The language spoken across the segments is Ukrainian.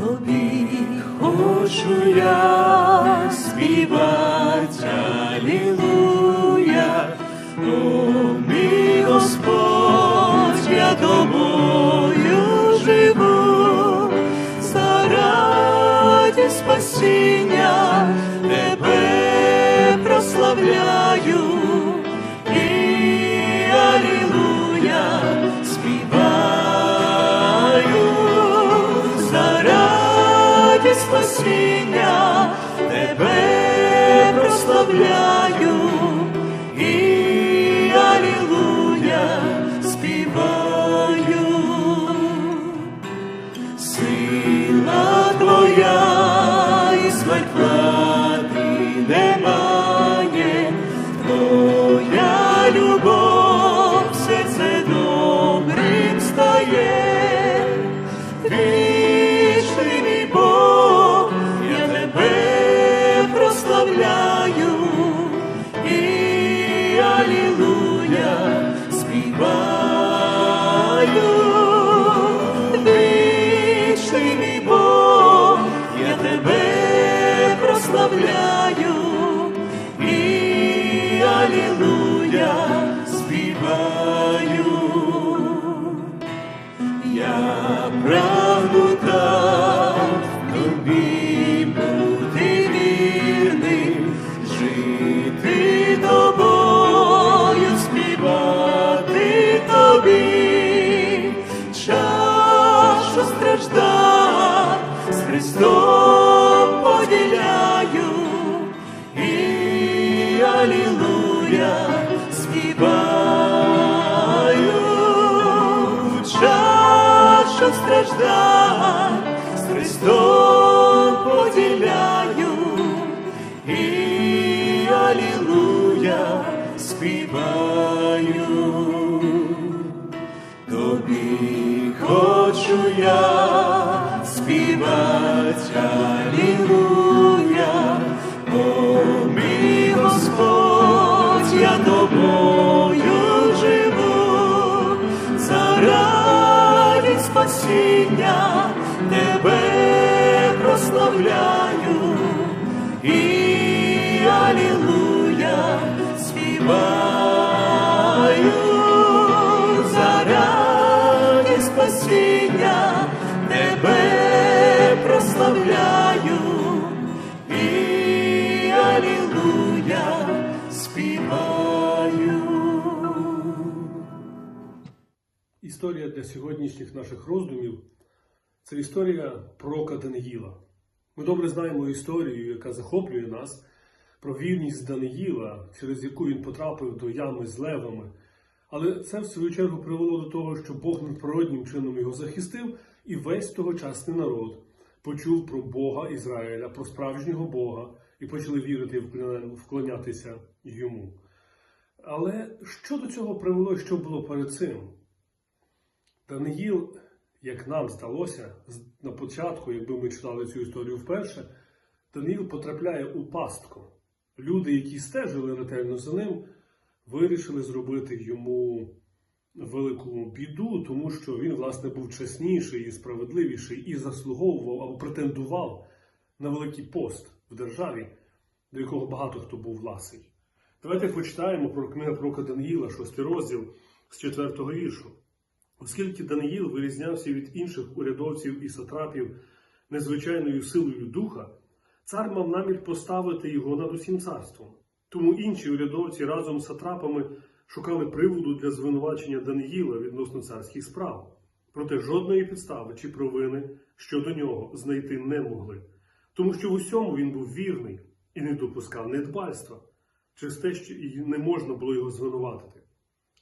Тобі. Хочу я співати. Алілуя, Алілуя співаю. Тобі хочу я співати. Алілуя, О, мій Господь, я тобою живу, заради спасіння тебе прославляю, співаю заради спасіння тебе прославляю, і Алілуя співаю. Історія для сьогоднішніх наших роздумів це історія пророка Даниїла. Ми добре знаємо історію, яка захоплює нас, про вірність Даниїла, через яку він потрапив до ями з левами. Але це, в свою чергу, привело до того, що Бог надприроднім чином його захистив, і весь тогочасний народ почув про Бога Ізраїля, про справжнього Бога, і почали вірити і вклонятися йому. Але що до цього привело, що було перед цим? Даниїл, як нам здалося, з- на початку, якби ми читали цю історію вперше, Даниїл потрапляє у пастку. Люди, які стежили ретельно за ним, вирішили зробити йому велику біду, тому що він, власне, був чесніший і справедливіший і заслуговував або претендував на великий пост в державі, до якого багато хто був власний. Давайте почитаємо про книгу пророка Даниїла, шостий розділ з четвертого віршу. Оскільки Даниїл вирізнявся від інших урядовців і сатрапів незвичайною силою духа, цар мав намір поставити його над усім царством. Тому інші урядовці разом з сатрапами шукали приводу для звинувачення Даниїла відносно царських справ. Проте жодної підстави чи провини щодо нього знайти не могли, тому що в усьому він був вірний і не допускав недбальства, через те, що і не можна було його звинуватити.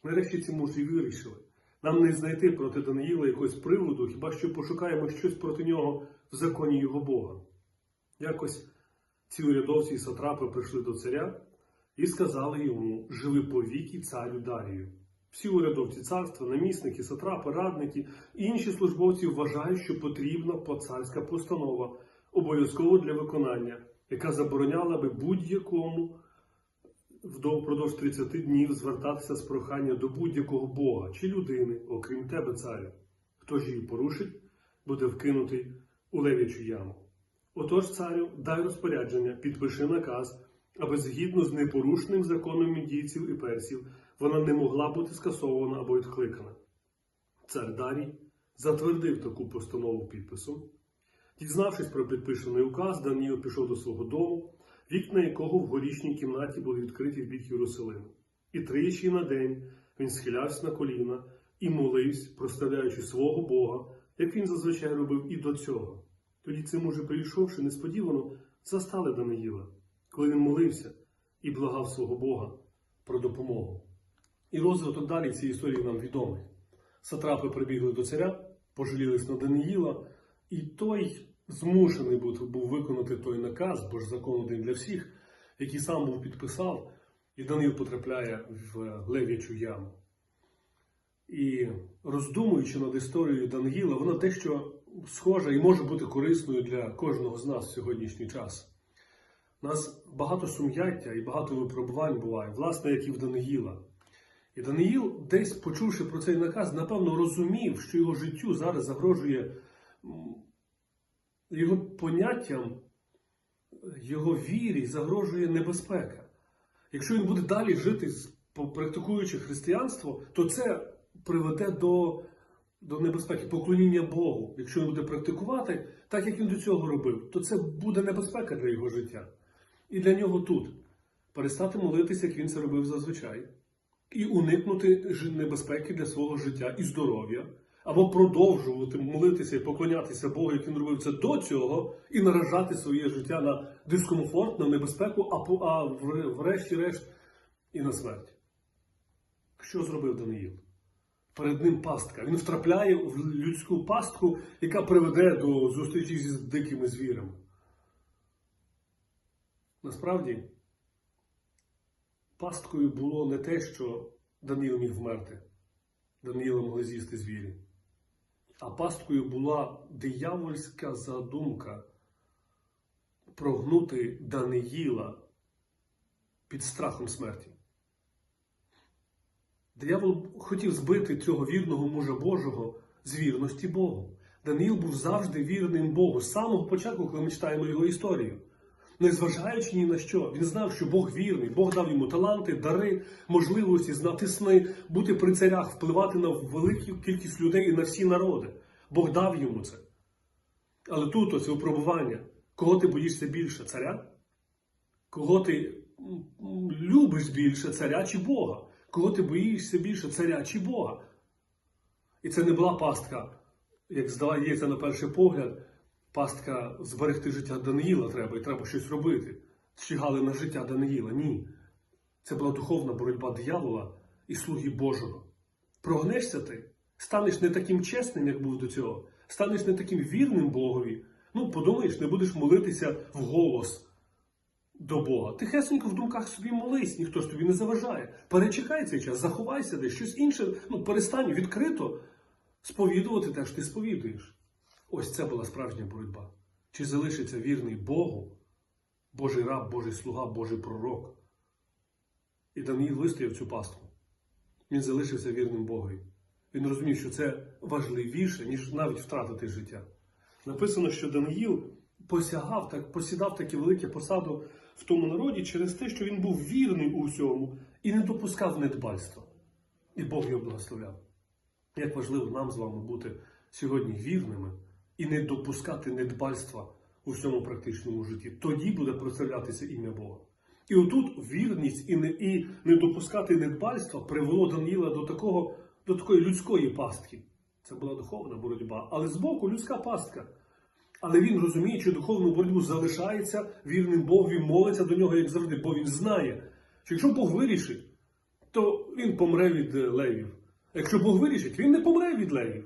Нарешті ці мужі вирішили. Нам не знайти проти Даниїла якогось приводу, хіба що пошукаємо щось проти нього в законі його Бога. Якось ці урядовці і сатрапи прийшли до царя і сказали йому: Живи повіки царю Дарію. Всі урядовці царства, намісники, сатрапи, радники і інші службовці вважають, що потрібна поцарська постанова, обов'язково для виконання, яка забороняла би будь-якому впродовж 30 днів звертатися з прохання до будь-якого Бога чи людини, окрім тебе, царю. Хто ж її порушить, буде вкинутий у лев'ячу яму. Отож, царю, дай розпорядження, підпиши наказ, аби згідно з непорушним законом мідійців і персів вона не могла бути скасована або відкликана. Цар Дарій затвердив таку постанову підписом. Дізнавшись про підписаний указ, Даніїл пішов до свого дому, вікна якого в горішній кімнаті були відкриті в бік Єрусалиму. І тричі на день він схилявся на коліна і молився, проставляючи свого Бога, як він зазвичай робив і до цього. Тоді цим уже прийшовши, несподівано застали Даниїла, коли він молився і благав свого Бога про допомогу. І розвиток далі цієї історії нам відомий. Сатрапи прибігли до царя, пожалілись на Даниїла, і той змушений був, виконати той наказ, бо ж закон один для всіх, який сам був підписав, і Даниїл потрапляє в лев'ячу яму. І роздумуючи над історією Даниїла, вона дещо схожа і може бути корисною для кожного з нас в сьогоднішній час. У нас багато сум'яття і багато випробувань буває, власне, як і в Даниїла. І Даниїл, десь почувши про цей наказ, напевно, розумів, що його життю зараз загрожує його поняттям, його вірі загрожує небезпека. Якщо він буде далі жити, практикуючи християнство, то це приведе до, до небезпеки, поклоніння Богу. Якщо він буде практикувати так, як він до цього робив, то це буде небезпека для його життя. І для нього тут перестати молитися, як він це робив зазвичай, і уникнути небезпеки для свого життя і здоров'я, або продовжувати молитися і поклонятися Богу, як він робив це до цього, і наражати своє життя на дискомфорт, на небезпеку, а, врешті-решт і на смерть. Що зробив Даниїл? Перед ним пастка. Він втрапляє в людську пастку, яка приведе до зустрічі зі дикими звірами. Насправді, пасткою було не те, що Даниїл міг вмерти. Даниїла могли з'їсти звірі. А пасткою була диявольська задумка прогнути Даниїла під страхом смерті. Диявол хотів збити цього вірного мужа Божого з вірності Богу. Даниїл був завжди вірним Богу з самого початку, коли ми читаємо його історію. Незважаючи ні на що, він знав, що Бог вірний, Бог дав йому таланти, дари, можливості знати сни, бути при царях, впливати на велику кількість людей і на всі народи. Бог дав йому це. Але тут ось випробування. Кого ти боїшся більше? Царя? Кого ти любиш більше царя чи Бога? Кого ти боїшся більше царя чи Бога? І це не була пастка, як здається на перший погляд, пастка зберегти життя Даниїла треба, і треба щось робити. Щігали на життя Даниїла. Ні. Це була духовна боротьба диявола і слуги Божого. Прогнешся ти, станеш не таким чесним, як був до цього, станеш не таким вірним Богові. Ну, подумаєш, не будеш молитися вголос до Бога. Тихесенько в думках собі молись, ніхто ж тобі не заважає. Перечекай цей час, заховайся десь, щось інше, ну, перестань відкрито сповідувати те, що ти сповідуєш. Ось це була справжня боротьба. Чи залишиться вірний Богу, Божий раб, Божий слуга, Божий пророк? І Даниїл вистояв цю пастку. Він залишився вірним Богові. Він розумів, що це важливіше, ніж навіть втратити життя. Написано, що Даниїл посягав, так, посідав таке велике посаду в тому народі через те, що він був вірний у всьому і не допускав недбальства. І Бог його благословляв. Як важливо нам з вами бути сьогодні вірними і не допускати недбальства у всьому практичному житті. Тоді буде прославлятися ім'я Бога. І отут вірність і не, і не допускати недбальства привело Даніїла до, такого, до такої людської пастки. Це була духовна боротьба, але збоку людська пастка. Але він, розуміючи духовну боротьбу, залишається вірним Богові, молиться до нього, як завжди, бо він знає, що якщо Бог вирішить, то він помре від е, левів. А якщо Бог вирішить, він не помре від левів.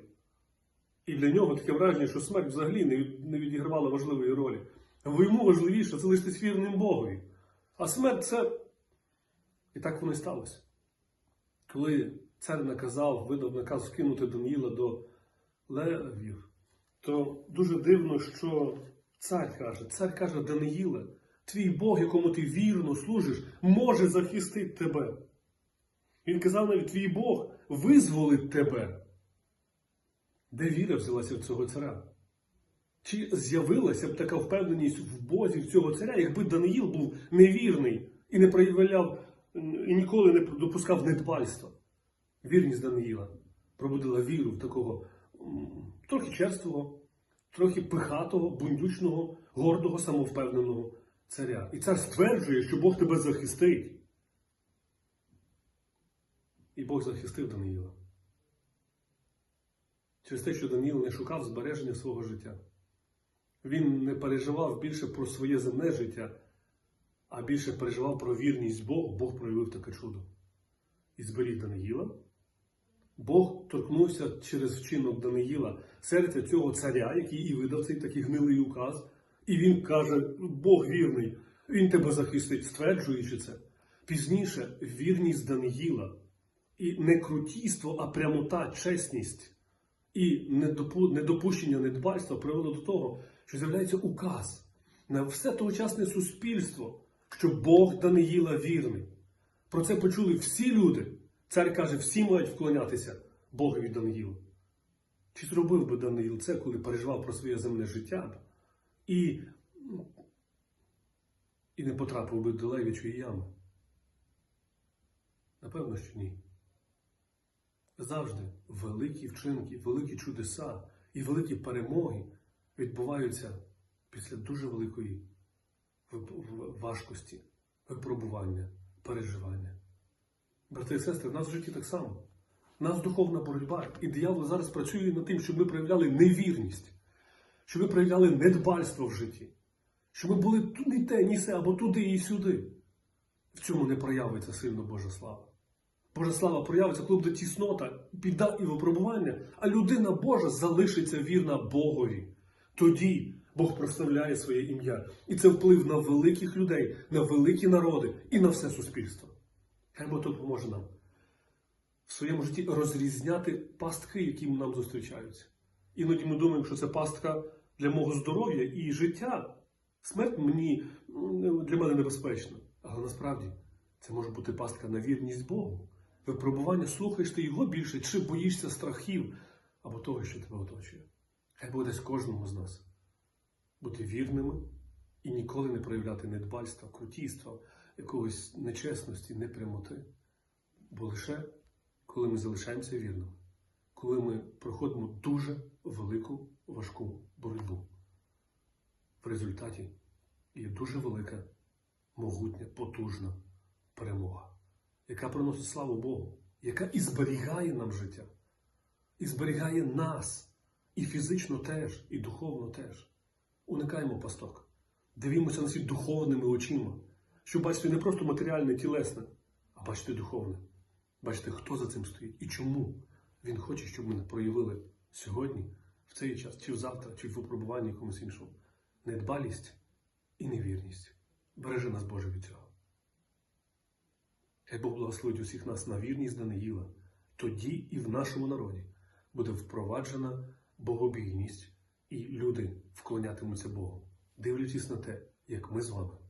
І для нього таке враження, що смерть взагалі не, не відігравала важливої ролі. Бо йому важливіше залишитись вірним Богові. А смерть це. І так воно і сталося. Коли цар наказав, видав наказ вкинути Даніїла до левів, то дуже дивно, що цар каже, цар каже, Даниїле, твій Бог, якому ти вірно служиш, може захистити тебе. Він казав навіть, твій Бог визволить тебе. Де віра взялася в цього царя? Чи з'явилася б така впевненість в Бозі в цього царя, якби Даниїл був невірний і не проявляв і ніколи не допускав недбальства? Вірність Даниїла пробудила віру в такого трохи черствого, трохи пихатого, бундючного, гордого, самовпевненого царя. І цар стверджує, що Бог тебе захистить. І Бог захистив Даниїла. Через те, що Даниїл не шукав збереження свого життя. Він не переживав більше про своє земне життя, а більше переживав про вірність Богу. Бог проявив таке чудо. І зберіг Даниїла. Бог торкнувся через вчинок Даниїла серця цього царя, який і видав цей такий гнилий указ. І він каже: Бог вірний, він тебе захистить, стверджуючи це. Пізніше вірність Даниїла і не крутійство, а прямота, чесність і недопущення недбальства привело до того, що з'являється указ на все тогочасне суспільство, що Бог Даниїла вірний. Про це почули всі люди. Цар каже, всі мають вклонятися Богові Даниїлу. Чи зробив би Даниїл це, коли переживав про своє земне життя і, і не потрапив би до левічої ями? Напевно, що ні. Завжди великі вчинки, великі чудеса і великі перемоги відбуваються після дуже великої важкості, випробування, переживання. Брати і сестри, в нас в житті так само. У нас духовна боротьба, і диявол зараз працює над тим, щоб ми проявляли невірність, щоб ми проявляли недбальство в житті, щоб ми були ні те, ні се, або туди і сюди. В цьому не проявиться сильно Божа слава. Божа слава проявиться, коли буде тіснота, біда і випробування, а людина Божа залишиться вірна Богові. Тоді Бог прославляє своє ім'я. І це вплив на великих людей, на великі народи і на все суспільство. Хай Бог допоможе нам в своєму житті розрізняти пастки, які нам зустрічаються. Іноді ми думаємо, що це пастка для мого здоров'я і життя. Смерть мені для мене небезпечна. Але насправді це може бути пастка на вірність Богу. Випробування слухаєш ти його більше, чи боїшся страхів або того, що тебе оточує. Хай буде дасть кожному з нас бути вірними і ніколи не проявляти недбальства, крутійства, якогось нечесності, непрямоти. Бо лише коли ми залишаємося вірними, коли ми проходимо дуже велику важку боротьбу. В результаті є дуже велика, могутня, потужна перемога, яка приносить славу Богу, яка і зберігає нам життя, і зберігає нас, і фізично теж, і духовно теж. Уникаємо пасток, дивімося на світ духовними очима, щоб бачити не просто матеріальне, тілесне, а бачити духовне. Бачите, хто за цим стоїть і чому він хоче, щоб ми проявили сьогодні, в цей час, чи завтра, чи в випробуванні якомусь іншому. Недбалість і невірність. Бережи нас, Боже, від цього. Хай Бог благословить усіх нас на вірність Даниїла. Тоді і в нашому народі буде впроваджена богобійність, і люди вклонятимуться Богу, дивлячись на те, як ми з вами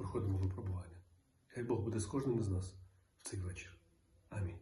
проходимо випробування. Хай Бог буде з кожним із нас в цей вечір. Амінь.